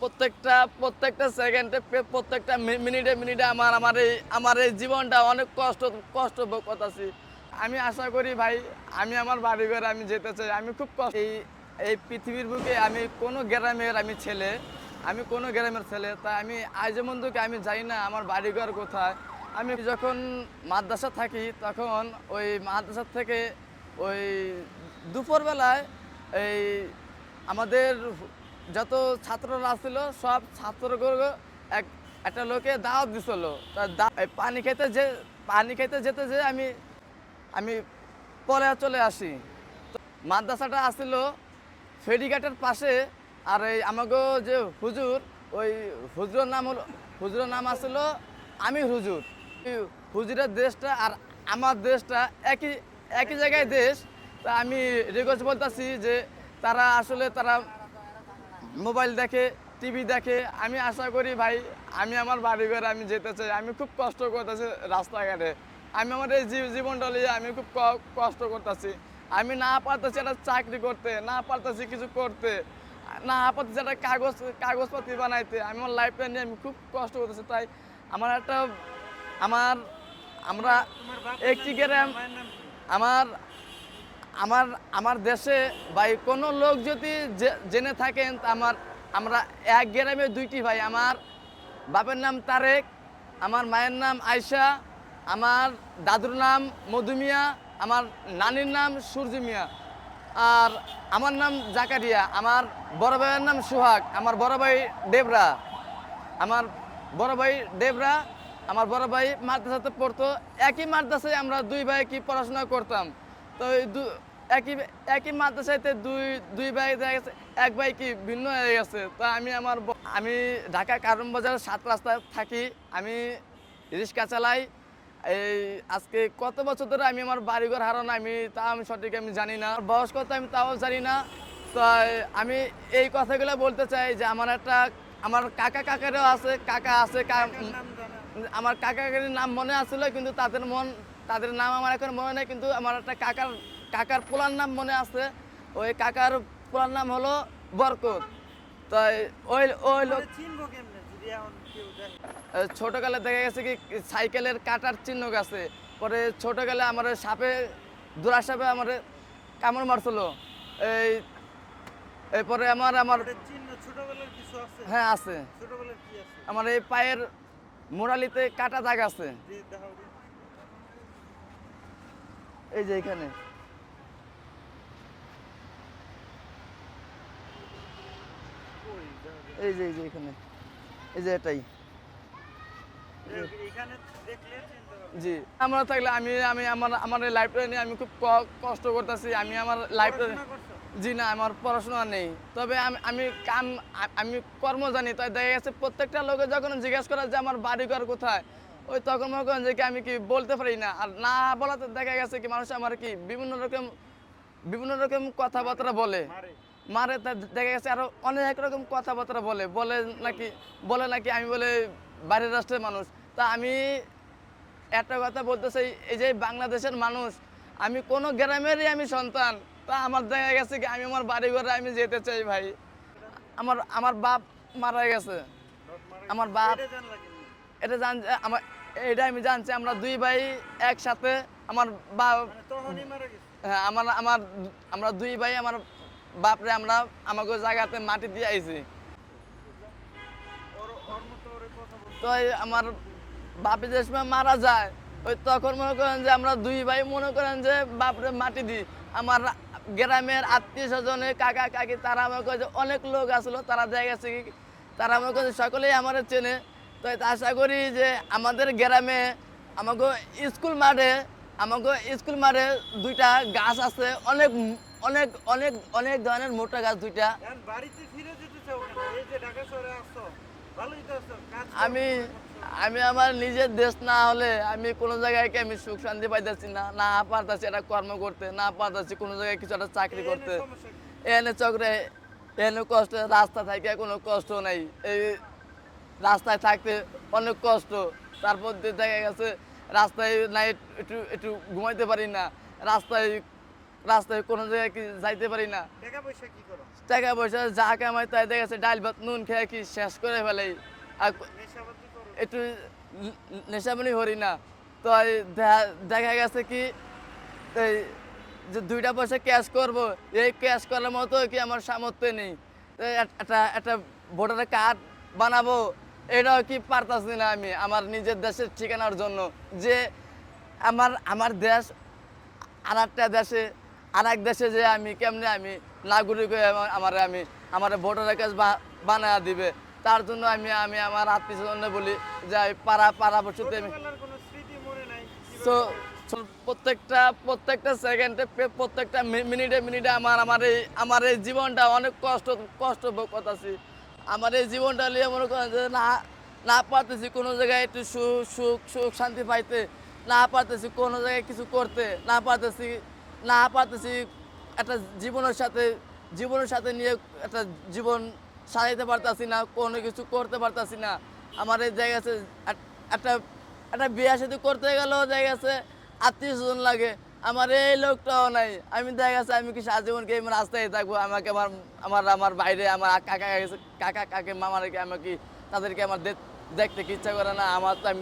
প্রত্যেকটা প্রত্যেকটা সেকেন্ডে প্রত্যেকটা মিনিটে মিনিটে আমার আমার এই আমার এই জীবনটা অনেক কষ্ট কষ্ট ভোগ করতেছি। আমি আশা করি ভাই, আমি আমার বাড়ি ঘরে আমি যেতে চাই। আমি খুব কষ্ট এই এই পৃথিবীর বুকে আমি কোনো গ্রামের আমি ছেলে, আমি কোনো গ্রামের ছেলে, তাই আমি আজ বন্ধুকে আমি জানি না আমার বাড়িঘর কোথায়। আমি যখন মাদ্রাসা থাকি, তখন ওই মাদ্রাসা থেকে ওই দুপুরবেলায় এই আমাদের যত ছাত্ররা ছিল সব ছাত্রগুলো এক, একটা লোকে দাওয়াত দিছিল। পানি খেতে যে, পানি খেতে যেতে যে আমি আমি পরে চলে আসি। মাদ্রাসাটা আসছিল ফেরিঘাটের পাশে, আর এই আমাকে যে হুজুর, ওই হুজুরের নাম হলো, হুজুরের নাম আসছিল আমি হুজুর। হুজুরের দেশটা আর আমার দেশটা একই একই জায়গায় দেশ। তা আমি রিকোয়েস্ট বলতেছি যে তারা আসলে তারা মোবাইল দেখে টিভি দেখে আমি আশা করি ভাই আমি আমার বাড়ি ঘরে আমি যেতে চাই। আমি খুব কষ্ট করতেছি রাস্তাঘাটে। আমি আমার এই জীব- জীবনটা নিয়ে আমি খুব কষ্ট করতেছি। আমি না পারতেছি একটা চাকরি করতে না পারতেছি কিছু করতে না পারতেছি একটা কাগজ কাগজপত্র বানাইতে। আমি আমার লাইফটা নিয়ে আমি খুব কষ্ট করতেছি। তাই আমার একটা আমার আমরা একটি গ্রাম আমার আমার আমার দেশে ভাই, কোনো লোক যদি জেনে থাকেন আমার, আমরা এক গ্রামে দুইটি ভাই। আমার বাপের নাম তারেক, আমার মায়ের নাম আয়সা আমার দাদুর নাম মধুমিয়া আমার নানির নাম সূর্য মিয়া। আর আমার নাম জাকারিয়া, আমার বড় ভাইয়ের নাম সোহাগ, আমার বড় ভাই দেবরা। আমার বড় ভাই দেবরা, আমার বড় ভাই মাদ্রাসাতে পড়তো। একই মাদ্রাসায় আমরা দুই ভাই কি পড়াশোনা করতাম। তো দু- একই একই মাদ্রাসাতে দুই দুই ভাই দেখা গেছে এক ভাই কি ভিন্ন হয়ে গেছে? তো আমি আমার আমি ঢাকা কারণ বাজার সাত রাস্তায় থাকি আমি রিক্সা চালাই। এই আজকে কত বছর ধরে আমি আমার বাড়িঘর হারানো আমি তা আমি সঠিক আমি জানি না। বয়স কত আমি তাও জানি না। তো আমি এই কথাগুলো বলতে চাই যে আমার একটা আমার কাকা কাকারও আছে কাকা আছে আমার কাকা কাকির নাম মনে আসছিল কিন্তু তাদের মন তাদের নাম আমার এখন মনে নেই কিন্তু আমার একটা কাকার কাকার পোলার নাম মনে আছে। ওই কাকার পোলার নাম হলো বরকত। তাই ওই ওই লোক ছোটকালে দেখা গেছে কি সাইকেলের কাটার চিহ্ন গেছে। পরে ছোটকালে আমার সাপে দোড়া সাপে আমার কামড় মারছিল। এই এরপরে আমার আমার হ্যাঁ আছে। আমার এই পায়ের মোড়ালিতে কাটা দাগ আছে। এই যে এখানে। এই যে এই যে এখানে। এই যে এটাই। জি। আমরা থাকলে আমি আমি আমার আমার এই লাইফটা নিয়ে আমি খুব কষ্ট করতেছি। আমি আমার লাইফটা জি না আমার পড়াশোনা নেই। তবে আমি আমি কাম আমি কর্ম জানি তাই দেখা গেছে প্রত্যেকটা লোকে যখন জিজ্ঞেস করা যে আমার বাড়ি ঘর কোথায়? ওই তখন মনে করেন যে কি আমি কি বলতে পারি না? আর না বলাতে দেখা গেছে কি মানুষ আমার কি বিভিন্ন রকম বিভিন্ন রকম কথাবার্তা বলে। মারে। তা দেখা গেছে আরও অনেক রকম কথাবার্তা বলে। বলে নাকি বলে নাকি আমি বলে বাইরের রাষ্ট্রের মানুষ। তা আমি একটা কথা বলতে চাই এই যে বাংলাদেশের মানুষ আমি কোনো গ্রামেরই আমি সন্তান। তা আমার দেখা গেছে কি আমি আমার বাড়ি ঘরে আমি যেতে চাই ভাই। আমার আমার বাপ মারা গেছে। আমার বাপ? এটা জান আমার এটা আমি জানছি আমরা দুই ভাই একসাথে আমার বাপ মানে হ্যাঁ আমার আমার আমরা দুই ভাই আমার বাপরে আমরা আমাকে জায়গাতে মাটি দিয়ে আইছি। তো আমার বাপে যে সময় মারা যায় ওই তখন মনে করেন যে আমরা দুই ভাই মনে করেন যে বাপরে মাটি দিই। আমার গ্রামের আত্মীয় স্বজনে কাকা কাকি তারা আমাকে যে অনেক লোক আসলো তারা দেখা গেছে কি তারা আমাকে সকলেই আমার চেনে। তো আশা করি যে আমাদের গ্রামে আমাকে স্কুল মাঠে আমাকে স্কুল মাঠে দুইটা গাছ আছে অনেক অনেক অনেক অনেক ধরনের মোটা গাছ দুইটা। বাড়িতে ফিরে যেতে এই যে ঢাকা শহরে আসছো ভালোই তো আছো কাজ করো, আমি আমি আমার নিজের দেশ না হলে আমি কোনো জায়গায় আমি সুখ শান্তি পাইতেছি না? না পারতাছি একটা কর্ম করতে না পারতাছি কোনো জায়গায় কিছু একটা চাকরি করতে। এনে চক্রে এনে কষ্ট রাস্তা থাকে কোনো কষ্ট নাই। এই রাস্তায় থাকতে অনেক কষ্ট। তারপর দেখা গেছে রাস্তায় নাই একটু একটু ঘুমাইতে পারি না। রাস্তায় রাস্তায় কোনো জায়গায় কি যাইতে পারি না। টাকা পয়সা যা কামাই তাই দেখা যাচ্ছে ডাল ভাত নুন খেয়ে কি শেষ করে ফেলাই আর একটু নেশামনি হরি না। তো দেখা- গেছে কি এই যে দুইটা পয়সা ক্যাশ করব এই ক্যাশ করার মতো কি আমার সামর্থ্য নেই। একটা একটা ভোটার কার্ড বানাবো এটাও কি পারতাছি না আমি আমার নিজের দেশের ঠিকানার জন্য যে আমার আমার দেশ আর একটা দেশে আর এক দেশে যে আমি কেমনে আমি নাগরিক হয়ে আমার- আমি আমার ভোটার কাজ বানায় দিবে তার জন্য আমি আমি আমার আত্মীয় স্বজনে বলি যে আমি পাড়া পাড়া বসতে আমি? প্রত্যেকটা প্রত্যেকটা সেকেন্ডে প্রত্যেকটা মিনিটে মিনিটে আমার আমার এই আমার এই জীবনটা অনেক কষ্ট কষ্ট ভোগ করতেছি আমার এই জীবনটা নিয়ে মনে করেন যে না না পারতেছি কোনো জায়গায় একটু সুখ সুখ সুখ শান্তি পাইতে, না পারতেছি কোনো জায়গায় কিছু করতে, না পারতেছি না পারতেছি একটা জীবনের সাথে জীবনের সাথে নিয়ে একটা জীবন সাজাইতে পারতাছি না, কোনো কিছু করতে পারতাছি না। আমার এই জায়গা আছে একটা একটা বিয়ে সাথে করতে গেলেও জায়গা আছে আত্মীয় স্বজন লাগে। আমার এই লোকটাও নাই। আমি দেখা গেছে আমি কি সারাজীবন কি আমার রাস্তায় থাকব? আমাকে আমার আমার আমার বাইরে আমার কাকা কাকা কাকে মামারে কি আমাকে তাদেরকে আমার দেখ- দেখতে ইচ্ছা করে না? আমার তো আমি